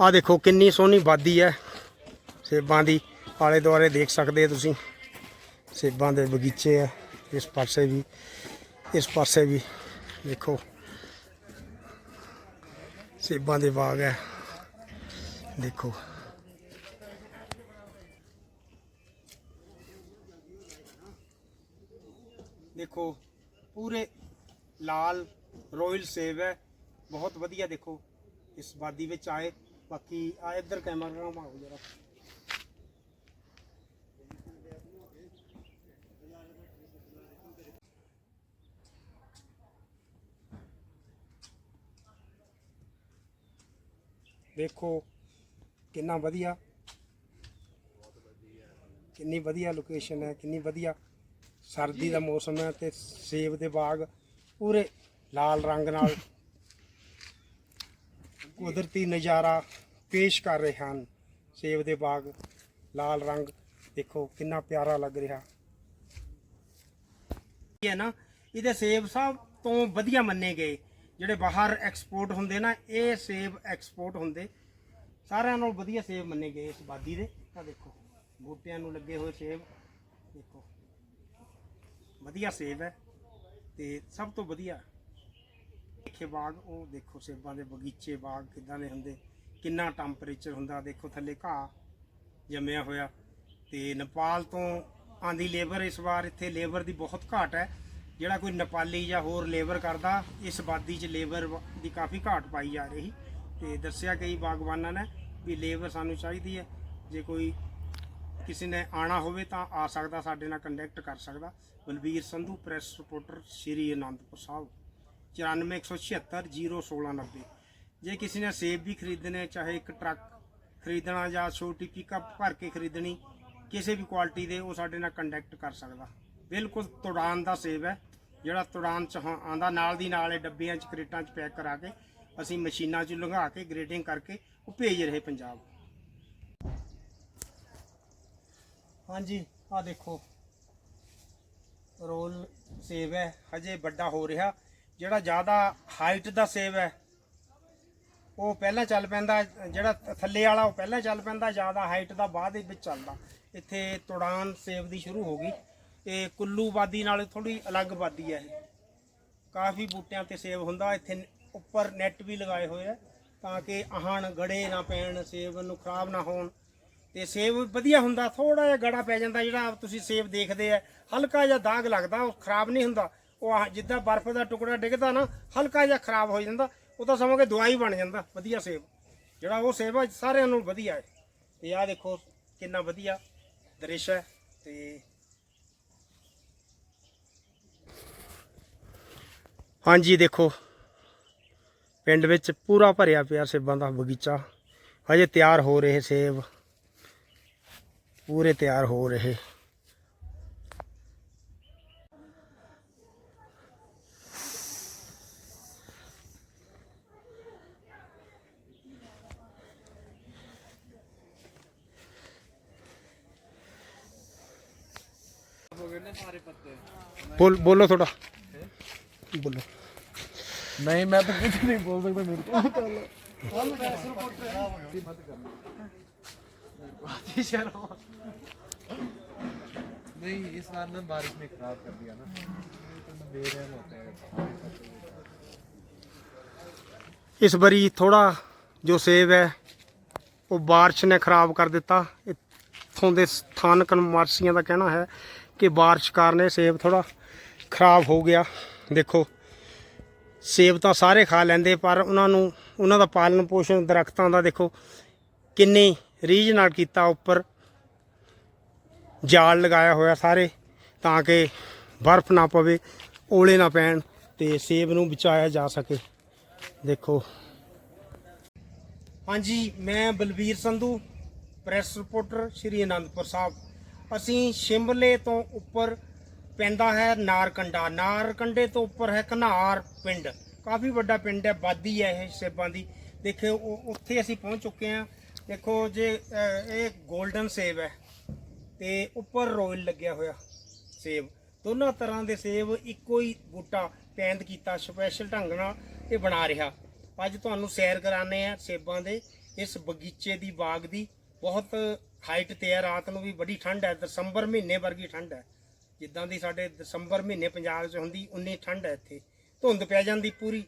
ਆ ਦੇਖੋ ਕਿੰਨੀ ਸੋਹਣੀ ਵਾਦੀ ਹੈ ਸੇਬਾਂ ਦੀ। ਆਲੇ ਦੁਆਲੇ ਦੇਖ ਸਕਦੇ ਹੋ ਤੁਸੀਂ। ਸੇਬਾਂ ਦੇ ਬਗੀਚੇ ਆ। ਇਸ ਪਾਸੇ ਵੀ, ਇਸ ਪਾਸੇ ਵੀ ਦੇਖੋ। ਸੇਬਾਂ ਦੇ ਬਾਗ ਹੈ। ਦੇਖੋ। ਦੇਖੋ, ਪੂਰੇ ਲਾਲ ਰੋਇਲ ਸੇਬ ਹੈ। ਬਹੁਤ ਵਧੀਆ ਦੇਖੋ। ਇਸ ਵਾਦੀ ਵਿੱਚ ਆਏ। ਬਾਕੀ ਆ ਇੱਧਰ ਕੈਮਰਾ ਘਮਾਓ ਜਰਾ। ਦੇਖੋ ਕਿੰਨਾ ਵਧੀਆ। ਕਿੰਨੀ ਵਧੀਆ ਲੋਕੇਸ਼ਨ ਹੈ, ਕਿੰਨੀ ਵਧੀਆ ਸਰਦੀ ਦਾ ਮੌਸਮ ਹੈ ਤੇ ਸੇਬ ਦੇ ਬਾਗ ਪੂਰੇ ਲਾਲ ਰੰਗ ਨਾਲ ਕੁਦਰਤੀ ਨਜ਼ਾਰਾ ਪੇਸ਼ ਕਰ ਰਹੇ ਹਨ। ਸੇਬ ਦੇ ਬਾਗ, ਲਾਲ ਰੰਗ, ਦੇਖੋ ਕਿੰਨਾ ਪਿਆਰਾ ਲੱਗ ਰਿਹਾ। ਇਹ ਹੈ ਨਾ, ਇਹਦੇ ਸੇਬ ਸਭ ਤੋਂ ਵਧੀਆ ਮੰਨੇ ਗਏ। ਜਿਹੜੇ ਬਾਹਰ ਐਕਸਪੋਰਟ ਹੁੰਦੇ ਨਾ, ਇਹ ਸੇਬ ਐਕਸਪੋਰਟ ਹੁੰਦੇ। ਸਾਰਿਆਂ ਨਾਲੋਂ ਵਧੀਆ ਸੇਬ ਮੰਨੇ ਗਏ ਇਸ ਬਾਦੀ ਦੇ। ਆ ਦੇਖੋ, ਬੂਟਿਆਂ ਨੂੰ ਲੱਗੇ ਹੋਏ ਸੇਬ। ਦੇਖੋ, ਵਧੀਆ ਸੇਬ ਹੈ ਤੇ ਸਭ ਤੋਂ ਵਧੀਆ ਦੇਖੇ ਬਾਗ, ਉਹ ਦੇਖੋ ਸੇਬਾਂ ਦੇ ਬਗੀਚੇ ਬਾਗ ਕਿਦਾਂ ਦੇ ਹੁੰਦੇ, ਕਿੰਨਾ ਟੈਂਪਰੇਚਰ ਹੁੰਦਾ, ਦੇਖੋ ਥੱਲੇ ਘਾਹ ਜੰਮਿਆ ਹੋਇਆ। ਤੇ ਨੇਪਾਲ ਤੋਂ ਆਂਦੀ ਲੇਬਰ, ਇਸ ਵਾਰ ਇੱਥੇ ਲੇਬਰ ਦੀ ਬਹੁਤ ਘਾਟ ਹੈ। ਜਿਹੜਾ ਕੋਈ ਨੇਪਾਲੀ ਜਾਂ ਹੋਰ ਲੇਬਰ ਕਰਦਾ, ਇਸ ਬਾਦੀ 'ਚ ਲੇਬਰ ਦੀ ਕਾਫੀ ਘਾਟ ਪਾਈ ਜਾ ਰਹੀ। ਤੇ ਦੱਸਿਆ ਕਈ ਬਾਗਬਾਨਾਂ ਨੇ ਵੀ ਲੇਬਰ ਸਾਨੂੰ ਚਾਹੀਦੀ ਹੈ। ਜੇ ਕੋਈ ਕਿਸੇ ਨੇ ਆਣਾ ਹੋਵੇ ਤਾਂ ਆ ਸਕਦਾ, ਸਾਡੇ ਨਾਲ ਕੰਟੈਕਟ ਕਰ ਸਕਦਾ। Balbir Sandhu press reporter Shri Anandpur Sahib. 9416701690 ਜੇ ਕਿਸੇ ਨੇ ਸੇਬ ਵੀ ਖਰੀਦਣੇ, ਚਾਹੇ ਇੱਕ ਟਰੱਕ ਖਰੀਦਣਾ ਜਾਂ ਛੋਟੀ ਪਿਕਅਪ ਭਰ ਕੇ ਖਰੀਦਣੀ, ਕਿਸੇ ਵੀ ਕੁਆਲਿਟੀ ਦੇ, ਉਹ ਸਾਡੇ ਨਾਲ ਕੰਟੈਕਟ ਕਰ ਸਕਦਾ। ਬਿਲਕੁਲ ਤੁੜਾਨ ਦਾ ਸੇਬ ਹੈ, ਜਿਹੜਾ ਤੁੜਾਨ ਚ ਹਾਂ- ਆਂਦਾ ਨਾਲ ਦੀ ਨਾਲ ਇਹ ਡੱਬਿਆਂ ਚ, ਕਰੇਟਾਂ ਚ ਪੈਕ ਕਰਾ ਕੇ, ਅਸੀਂ ਮਸ਼ੀਨਾਂ 'ਚ ਲੰਘਾ ਕੇ ਗ੍ਰੇਡਿੰਗ ਕਰਕੇ, ਉਹ ਭੇਜ ਰਹੇ ਪੰਜਾਬ। ਹਾਂਜੀ ਆ ਦੇਖੋ। ਰੋਲ ਸੇਬ ਹੈ, ਹਜੇ ਵੱਡਾ ਹੋ ਰਿਹਾ। ਜਿਹੜਾ ਜ਼ਿਆਦਾ ਹਾਈਟ ਦਾ ਸੇਬ ਹੈ, ਉਹ ਪਹਿਲਾਂ ਚੱਲ ਪੈਂਦਾ, ਜਿਹੜਾ ਥੱਲੇ ਵਾਲਾ ਉਹ ਪਹਿਲਾਂ ਚੱਲ ਪੈਂਦਾ, ਜ਼ਿਆਦਾ ਹਾਈਟ ਦਾ ਬਾਅਦ ਦੇ ਵਿੱਚ ਚੱਲਦਾ। ਇੱਥੇ ਤੁੜਾਨ ਸੇਬ ਦੀ ਸ਼ੁਰੂ ਹੋ ਗਈ। ਇਹ ਕੁੱਲੂ ਵਾਦੀ ਨਾਲ ਥੋੜੀ ਅਲੱਗ ਬਾਦੀ ਹੈ ਇਹ। ਕਾਫੀ ਬੂਟਿਆਂ ਤੇ ਸੇਬ ਹੁੰਦਾ, ਇੱਥੇ ਉੱਪਰ ਨੈਟ ਵੀ ਲਗਾਏ ਹੋਏ ਆ, ਤਾਂ ਕਿ ਆਹਣ ਗੜੇ ਨਾ ਪੈਣ, ਸੇਬ ਨੂੰ ਖਰਾਬ ਨਾ ਹੋਣ। ਤੇ ਸੇਬ ਵਧੀਆ ਹੁੰਦਾ ਥੋੜਾ ਜਿਹਾ ਗੜਾ ਪੈ ਜਾਂਦਾ, ਜਿਹੜਾ ਤੁਸੀਂ ਸੇਬ ਦੇਖਦੇ ਆ, ਹਲਕਾ ਜਿਹਾ ਦਾਗ ਲੱਗਦਾ, ਉਹ ਖਰਾਬ ਨਹੀਂ ਹੁੰਦਾ। ਉਹ ਆਹ ਜਿੱਦਾਂ ਬਰਫ਼ ਦਾ ਟੁਕੜਾ ਡਿੱਗਦਾ ਨਾ, ਹਲਕਾ ਜਿਹਾ ਖਰਾਬ ਹੋ ਜਾਂਦਾ, ਉਹ ਤਾਂ ਸਮਝ ਕੇ ਦਵਾਈ ਬਣ ਜਾਂਦਾ, ਵਧੀਆ ਸੇਬ। ਜਿਹੜਾ ਉਹ ਸੇਬ ਆ, ਸਾਰਿਆਂ ਨੂੰ ਵਧੀਆ ਹੈ। ਤੇ ਆਹ ਦੇਖੋ, ਕਿੰਨਾ ਵਧੀਆ ਦ੍ਰਿਸ਼ ਹੈ, ਤੇ ਹਾਂਜੀ, ਦੇਖੋ, ਪਿੰਡ ਵਿੱਚ ਪੂਰਾ ਭਰਿਆ ਪਿਆ ਸੇਬਾਂ ਦਾ ਬਗੀਚਾ। ਹਜੇ ਤਿਆਰ ਹੋ ਰਹੇ ਸੇਬ। ਪੂਰੇ ਤਿਆਰ ਹੋ ਰਹੇ। बोल बोलो थोड़ा। बोलो। नहीं मैं तो कुछ नहीं बोल सकता मेरे को नहीं। इस बार ना बारिश ने खराब कर दिया ना। बेरहम होते हैं इस बारी थोड़ा जो सेब है वो बारिश ने खराब कर दिता। ਇੱਥੋਂ ਦੇ ਸਥਾਨਕ ਨਿਵਾਸੀਆਂ ਦਾ ਕਹਿਣਾ ਹੈ ਕਿ ਬਾਰਿਸ਼ ਕਾਰਨ ਇਹ ਸੇਬ ਥੋੜਾ ਖਰਾਬ ਹੋ ਗਿਆ। ਦੇਖੋ, ਸੇਬ ਤਾਂ ਸਾਰੇ ਖਾ ਲੈਂਦੇ, ਪਰ ਉਹਨਾਂ ਨੂੰ, ਉਹਨਾਂ ਦਾ ਪਾਲਣ ਪੋਸ਼ਣ ਦਰਖਤਾਂ ਦਾ ਦੇਖੋ ਕਿੰਨੀ ਰੀਝ ਨਾਲ ਕੀਤਾ, ਉੱਪਰ ਜਾਲ ਲਗਾਇਆ ਹੋਇਆ ਸਾਰੇ, ਤਾਂ ਕਿ ਬਰਫ਼ ਨਾ ਪਵੇ, ਓਲੇ ਨਾ ਪੈਣ ਤੇ ਸੇਬ ਨੂੰ ਬਚਾਇਆ ਜਾ ਸਕੇ। ਦੇਖੋ। ਹਾਂਜੀ, ਮੈਂ ਬਲਬੀਰ ਸੰਧੂ ਪ੍ਰੈਸ ਰਿਪੋਰਟਰ ਸ਼੍ਰੀ ਅਨੰਦਪੁਰ ਸਾਹਿਬ। ਅਸੀਂ ਸ਼ਿਮਲੇ ਤੋਂ ਉੱਪਰ ਪੈਂਦਾ ਹੈ ਨਾਰਕੰਡਾ। ਨਾਰਕੰਡੇ ਤੋਂ ਉੱਪਰ ਹੈ ਘਨਾਰ ਪਿੰਡ। ਕਾਫੀ ਵੱਡਾ ਪਿੰਡ ਹੈ, ਬਾਦੀ ਹੈ ਇਹ ਸੇਬਾਂ ਦੀ। ਦੇਖੋ ਉੱਥੇ ਅਸੀਂ ਪਹੁੰਚ ਚੁੱਕੇ ਹਾਂ। ਦੇਖੋ ਜੇ ਇਹ 골ਡਨ ਸੇਬ ਹੈ ਤੇ ਉੱਪਰ ਰੋਇਲ ਲੱਗਿਆ ਹੋਇਆ ਸੇਬ। ਦੋਨਾਂ ਤਰ੍ਹਾਂ ਦੇ ਸੇਬ ਇੱਕੋ ਹੀ ਬੂਟਾ ਪੈਂਦ ਕੀਤਾ, ਸਪੈਸ਼ਲ ਢੰਗ ਨਾਲ ਇਹ ਬਣਾ ਰਿਹਾ। ਅੱਜ ਤੁਹਾਨੂੰ ਸੈਰ ਕਰਾਣੇ ਆ ਸੇਬਾਂ ਦੇ ਇਸ ਬਗੀਚੇ ਦੀ ਬਾਗ ਦੀ। ਬਹੁਤ ਹਾਈਟ ਤੇ ਹੈ, ਰਾਤ ਨੂੰ ਵੀ ਬੜੀ ਠੰਡ ਹੈ, ਦਸੰਬਰ ਮਹੀਨੇ ਵਰਗੀ ਠੰਡ ਹੈ। ਜਿੱਦਾਂ ਦੀ ਸਾਡੇ ਦਸੰਬਰ ਮਹੀਨੇ ਪੰਜਾਬ 'ਚ ਹੁੰਦੀ, ਉਨੀ ਠੰਡ ਹੈ ਇੱਥੇ। ਧੁੰਦ ਪੈ ਜਾਂਦੀ ਪੂਰੀ।